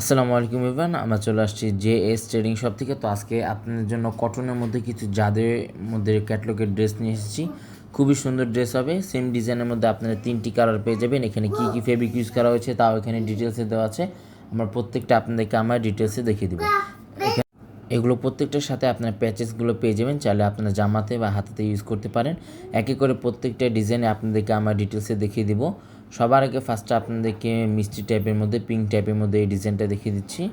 আসসালামু আলাইকুম ইভান আমরা চলে আসছি জে এস ট্রেডিং শপ থেকে। তো আজকে আপনাদের জন্য কটনের মধ্যে কিছু যাদের মধ্যে ক্যাটলগের ড্রেস নিয়ে এসেছি। খুবই সুন্দর ড্রেস হবে সেম ডিজাইনের মধ্যে আপনারা তিনটি কালার পেয়ে যাবেন। এখানে কী কী ফেব্রিক ইউজ করা হয়েছে তাও এখানে ডিটেলসে দেওয়া আছে। আমরা প্রত্যেকটা আপনাদেরকে আমরা ডিটেলসে দেখিয়ে দেবো। এগুলো প্রত্যেকটার সাথে আপনার প্যাচেসগুলো পেয়ে যাবেন। চাইলে আপনারা জামাতে বা হাতাতে ইউজ করতে পারেন। একে করে প্রত্যেকটা ডিজাইনে আপনাদেরকে আমরা ডিটেলসে দেখিয়ে দিব। সবার আগে ফার্স্টে আপনাদেরকে মিষ্টি টাইপের মধ্যে পিঙ্ক টাইপের মধ্যে এই ডিজাইনটা দেখিয়ে দিচ্ছি।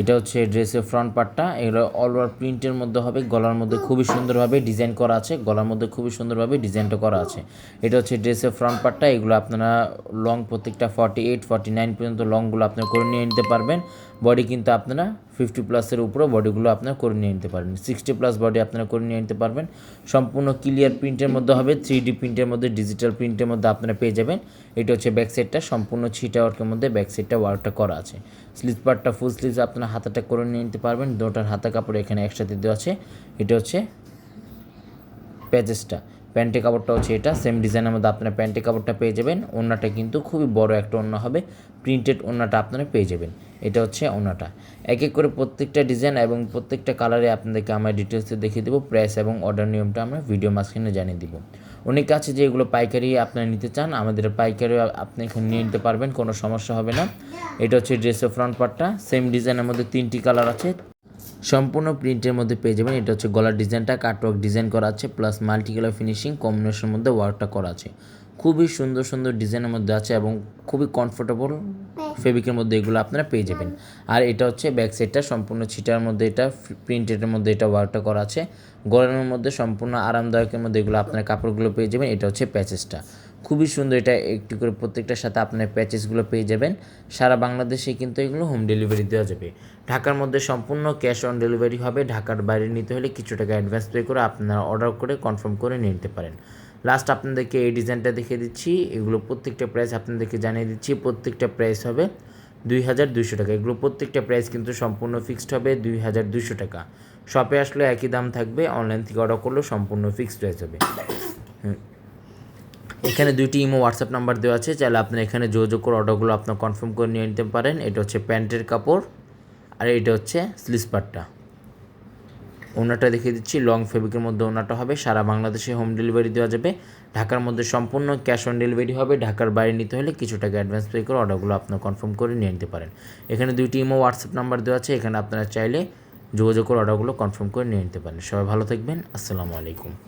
এটা হচ্ছে ড্রেসের ফ্রন্ট পার্টটা এগুলো অল ওভার প্রিন্টের মধ্যে হবে, গলার মধ্যে খুবই সুন্দরভাবে ডিজাইন করা আছে, গলার মধ্যে খুবই সুন্দরভাবে ডিজাইনটা করা আছে। এটা হচ্ছে ড্রেসের ফ্রন্ট পার্টটা এগুলো আপনারা লং প্রত্যেকটা ফর্টি এইট ফর্টি নাইন পর্যন্ত লংগুলো আপনারা করে নিয়ে নিতে পারবেন। বডি কিন্তু আপনারা ফিফটি প্লাসের উপরে বডিগুলো আপনারা করে নিয়ে নিতে পারবেন। সিক্সটি প্লাস বডি আপনারা করে নিয়ে নিতে পারবেন। সম্পূর্ণ ক্লিয়ার প্রিন্টের মধ্যে হবে থ্রি ডি প্রিন্টের মধ্যে ডিজিটাল প্রিন্টের মধ্যে আপনারা পেয়ে যাবেন। এটা হচ্ছে ব্যাক সাইডটা সম্পূর্ণ ছিটা ওয়ার্কের মধ্যে ব্যাক সাইডটা ওয়ার্কটা করা আছে। স্লিভ পার্টটা ফুল স্লিভস আপনারা হাতাটা করে নিয়ে নিতে পারবেন। দুটার হাতা কাপড় এখানে একসাথে দেওয়া আছে। এটা হচ্ছে প্যাচেসটা প্যান্টের কাপড়টা হচ্ছে এটা সেম ডিজাইনের মধ্যে আপনারা প্যান্টের কাপড়টা পেয়ে যাবেন। ওড়নাটা কিন্তু খুবই বড় একটা ওড়না হবে প্রিন্টেড ওড়নাটা আপনারা পেয়ে যাবেন। এটা হচ্ছে ওড়নাটা। এক এক করে প্রত্যেকটা ডিজাইন এবং প্রত্যেকটা কালারে আপনাদেরকে আমরা ডিটেলসে দেখিয়ে দেবো প্রাইস এবং অর্ডার নিয়মটা আমরা ভিডিও মাঝখানে জানিয়ে দিব। অনেকে আছে যে এগুলো পাইকারি আপনারা নিতে চান, আমাদের পাইকারি আপনি এখানে নিয়ে নিতে পারবেন, কোনো সমস্যা হবে না। এটা হচ্ছে ড্রেসের ফ্রন্ট পার্টটা সেম ডিজাইনের মধ্যে তিনটি কালার আছে। সম্পূর্ণ প্রিন্টের মধ্যে পেয়ে যাবেন। এটা হচ্ছে গলার ডিজাইনটা কাটওয়ার্ক ডিজাইন করা আছে প্লাস মাল্টি কালার ফিনিশিং কম্বিনেশনের মধ্যে ওয়ার্কটা করা আছে। খুবই সুন্দর সুন্দর ডিজাইনের মধ্যে আছে এবং খুবই কমফোর্টেবল ফেব্রিকের মধ্যে এগুলো আপনারা পেয়ে যাবেন। আর এটা হচ্ছে ব্যাক সাইডটা সম্পূর্ণ ছিটার মধ্যে এটা প্রিন্টের মধ্যে এটা ওয়ার্কটা করা আছে। গরমের মধ্যে সম্পূর্ণ আরামদায়কের মধ্যে এগুলো আপনার কাপড়গুলো পেয়ে যাবেন। এটা হচ্ছে প্যাচেসটা খুবই সুন্দর এটা একটু করে প্রত্যেকটার সাথে আপনার প্যাচেসগুলো পেয়ে যাবেন। সারা বাংলাদেশে কিন্তু এগুলো হোম ডেলিভারি দেওয়া যাবে। ঢাকার মধ্যে সম্পূর্ণ ক্যাশ অন ডেলিভারি হবে। ঢাকার বাইরে নিতে হলে কিছু টাকা অ্যাডভান্স পে করে আপনারা অর্ডার করে কনফার্ম করে নিতে পারেন। লাস্ট আপনাদেরকে এই ডিজাইনটা দেখিয়ে দিচ্ছি। এগুলো প্রত্যেকটা প্রাইস আপনাদেরকে জানিয়ে দিচ্ছি। প্রত্যেকটা প্রাইস হবে দুই হাজার দুশো টাকা। এগুলো প্রত্যেকটা প্রাইস কিন্তু সম্পূর্ণ ফিক্সড হবে দুই হাজার দুশো টাকা। শপে আসলে একই দাম থাকবে। অনলাইন থেকে অর্ডার করলেও সম্পূর্ণ ফিক্সড প্রাইস হবে। হুম। এখানে দুইটি ইমো হোয়াটসঅ্যাপ নাম্বার দেওয়া আছে, চাইলে আপনি এখানে যোগাযোগ করে অর্ডারগুলো আপনার কনফার্ম করে নিয়ে নিতে পারেন। এটা হচ্ছে প্যান্টের কাপড় আর এটা হচ্ছে স্লিসপারটা ওনাটা দেখিয়ে দিচ্ছি লং ফেব্রিকের মধ্যে ওনাটা হবে। সারা বাংলাদেশে হোম ডেলিভারি দেওয়া যাবে। ঢাকার মধ্যে সম্পূর্ণ ক্যাশ অন ডেলিভারি হবে। ঢাকার বাইরে নিতে হলে কিছু টাকা অ্যাডভান্স পে করে অর্ডারগুলো আপনার কনফার্ম করে নিয়ে নিতে পারেন। এখানে দুইটি ইমো হোয়াটসঅ্যাপ নাম্বার দেওয়া আছে, এখানে আপনারা চাইলে যোগাযোগ করে অর্ডারগুলো কনফার্ম করে নিয়ে নিতে পারেন। সবাই ভালো থাকবেন। আসসালামু আলাইকুম।